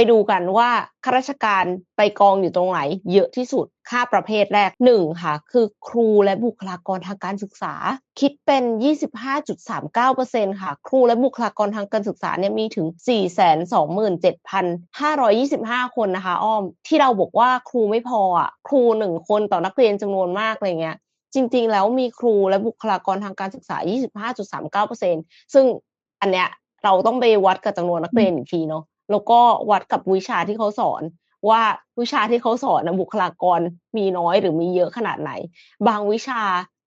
ไปดูกันว่าข้าราชการไปกองอยู่ตรงไหน เยอะที่สุดค่าประเภทแรกหนึ่งค่ะ คือครูและบุคลากรทางการศึกษา คิดเป็น 25.39%ค่ะ ครูและบุคลากรทางการศึกษาเนี่ยมีถึง 427,525 คนนะคะ อ้อม ที่เราบอกว่าครูไม่พออะครูหนึ่งคนต่อนักเรียนจำนวนมากอะไรเงี้ยจริงๆ แล้วมีครูและบุคลากรทางการศึกษา 25.39%ซึ่งอันเนี้ยเราต้องไปวัดกับจำนวนนักเรียนอีกทีเนาะ แล้วก็วัดกับวิชาที่เขาสอน ว่าวิชาที่เขาสอนนะบุคลากรมีน้อยหรือมีเยอะขนาดไหน บางวิชา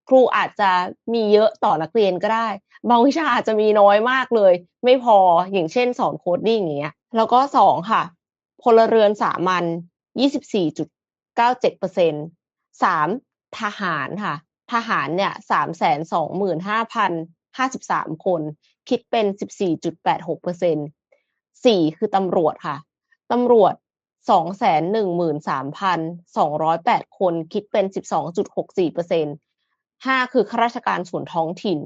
ครูอาจจะมีเยอะต่อนักเรียนก็ได้ บางวิชาอาจจะมีน้อยมากเลย ไม่พออย่างเช่นสอนโคดดิ้งอย่างเงี้ยแล้วก็สองค่ะ พลเรือนสามัญ24.97เปอร์เซ็นสามทหารค่ะ ทหารเนี่ยสามแสนสองหมื่นห้าพันห้าสิบสามคน คิดเป็นสิบสี่จุดแปดหกเปอร์เซ็น สี่คือตำรวจค่ะตำรวจสองแสนหนึ่งหมื่นสามพันสองร้อยแปดคนคิดเป็นสิบสองจุดหกสี่เปอร์เซ็นห้าคือข้าราชการส่วนท้องถิ่น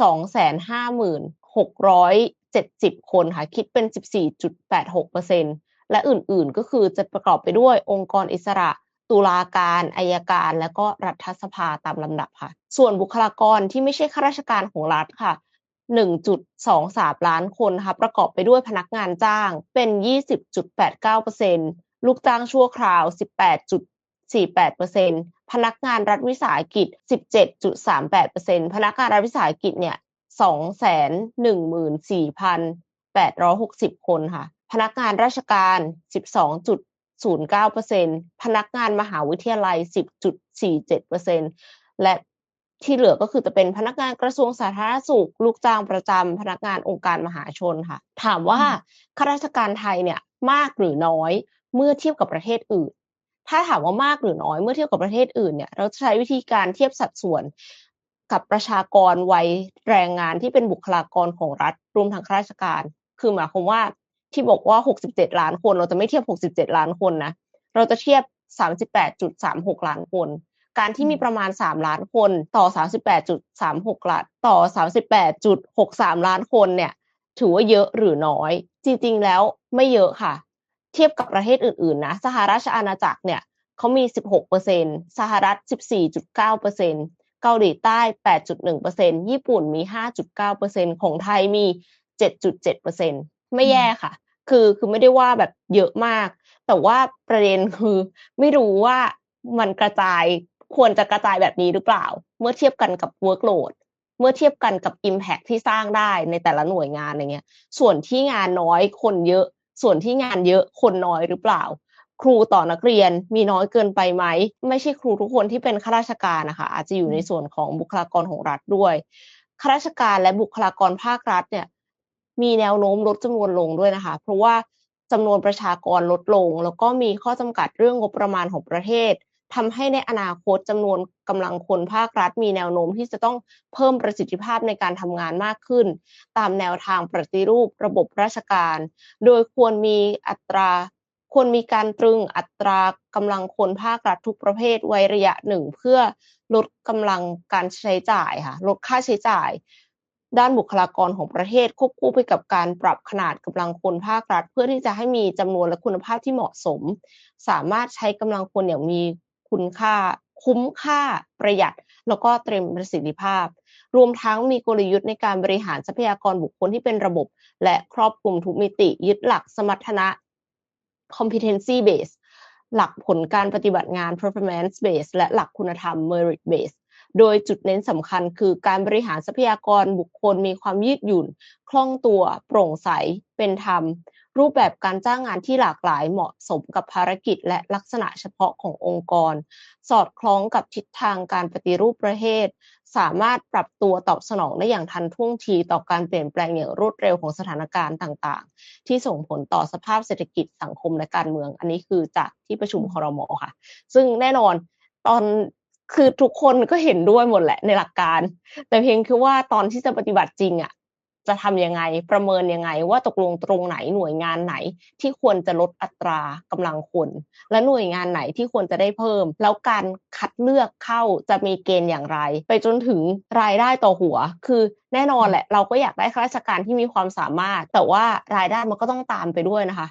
สองแสนห้าหมื่นหกร้อยเจ็ดสิบคนค่ะคิดเป็นสิบสี่จุดแปดหกเปอร์เซ็นและอื่นๆก็คือจะประกอบไปด้วยองค์กรอิสระตุลาการอายการ และก็รัฐสภาตามลำดับค่ะ ส่วนบุคลากรที่ไม่ใช่ข้าราชการของรัฐค่ะ 1.23 ล้านคนค่ะประกอบไปด้วยพนักงานจ้างเป็น 20.89%ลูกจ้างชั่วคราว 18.48%พนักงานรัฐวิสาหกิจ 17.38%พนักงานรัฐวิสาหกิจเนี่ย214,860 คนค่ะ พนักงานราชการ 12 0.09%พนักงานมหาวิทยาลัย 10.47%และ ที่เหลือก็คือจะเป็นพนักงานกระทรวงสาธารณสุข ลูกจ้างประจำพนักงานองค์การมหาชนค่ะ ถามว่าข้าราชการไทยเนี่ยมากหรือน้อยเมื่อเทียบกับประเทศอื่น ถ้าถามว่ามากหรือน้อยเมื่อเทียบกับประเทศอื่นเนี่ย เราจะใช้วิธีการเทียบสัดส่วนกับประชากรวัยแรงงานที่เป็นบุคลากรของรัฐรวมทั้งข้าราชการ คือหมายความว่าที่บอกว่า 67 ล้านคน เราจะไม่เทียบ 67 ล้านคนนะ เราจะเทียบ 38.36 ล้านคน การที่มีประมาณ 3 ล้านคนต่อ 38.36ล้านต่อ 38.63 ล้านคนเนี่ย ถือว่าเยอะหรือน้อย จริงๆแล้วไม่เยอะค่ะ เทียบกับประเทศอื่นๆนะสหราชอาณาจักรเนี่ยเขามี 16%สหรัฐ 14.9%เกาหลีใต้ 8.1%ญี่ปุ่นมี 5.9%ของไทยมี 7.7%ไม่แย่ค่ะ คือคือไม่ได้ว่าแบบเยอะมาก แต่ว่าประเด็นคือไม่รู้ว่ามันกระจาย ควรจะกระจายแบบนี้หรือเปล่า เมื่อเทียบกันกับ workload เมื่อเทียบกันกับ impact ที่สร้างได้ในแต่ละหน่วยงานอะไรเงี้ย ส่วนที่งานน้อยคนเยอะ ส่วนที่งานเยอะคนน้อยหรือเปล่า ครูต่อนักเรียนมีน้อยเกินไปไหม ไม่ใช่ครูทุกคนที่เป็นข้าราชการนะคะ อาจจะอยู่ในส่วนของบุคลากรของรัฐด้วยข้าราชการและบุคลากรภาครัฐเนี่ย มีแนวโน้มลดจำนวนลงด้วยนะคะ เพราะว่าจำนวนประชากรลดลง แล้วก็มีข้อจำกัดเรื่องงบประมาณของประเทศ ทำให้ในอนาคตจำนวนกำลังคนภาครัฐมีแนวโน้มที่จะต้องเพิ่มประสิทธิภาพในการทำงานมากขึ้น ตามแนวทางปฏิรูประบบราชการ โดยควรมีอัตราควรมีการตรึงอัตรากำลังคนภาครัฐทุกประเภทไว้ระยะหนึ่งเพื่อลดกำลังการใช้จ่ายค่ะลดค่าใช้จ่าย ด้านบุคลากรของประเทศควบคู่ไปกับการปรับขนาดกำลังคนภาครัฐ เพื่อที่จะให้มีจำนวนและคุณภาพที่เหมาะสม สามารถใช้กำลังคนอย่างมี คุณค่า คุ้มค่าประหยัด แล้วก็เต็มประสิทธิภาพ รวมทั้งมีกลยุทธ์ในการบริหารทรัพยากรบุคคลที่เป็นระบบ และครอบคลุมทุกมิติ ยึดหลักสมรรถนะ competency base หลักผลการปฏิบัติงาน performance base และหลักคุณธรรม merit base โดยจุดเน้นสำคัญคือการบริหารทรัพยากรบุคคลมีความยืดหยุ่น คล่องตัว โปร่งใส เป็นธรรม รูปแบบการจ้างงานที่หลากหลายเหมาะสมกับภารกิจและลักษณะเฉพาะขององค์กร สอดคล้องกับทิศทางการปฏิรูปประเทศ สามารถปรับตัวตอบสนองได้อย่างทันท่วงทีต่อการเปลี่ยนแปลงอย่างรวดเร็วของสถานการณ์ต่างๆ ที่ส่งผลต่อสภาพเศรษฐกิจสังคมและการเมือง อันนี้คือจากที่ประชุมคอรมอค่ะ ซึ่งแน่นอนตอน คือทุกคนก็เห็นด้วยหมดแหละในหลักการ แต่เพียงคือว่าตอนที่จะปฏิบัติจริงอะจะทำยังไงประเมินยังไง ว่าตกลงตรงไหนหน่วยงานไหนที่ควรจะลดอัตรากำลังคน และหน่วยงานไหนที่ควรจะได้เพิ่ม แล้วการคัดเลือกเข้าจะมีเกณฑ์อย่างไร ไปจนถึงรายได้ต่อหัว คือแน่นอนแหละ เราก็อยากได้ข้าราชการที่มีความสามารถ แต่ว่ารายได้มันก็ต้องตามไปด้วยนะคะ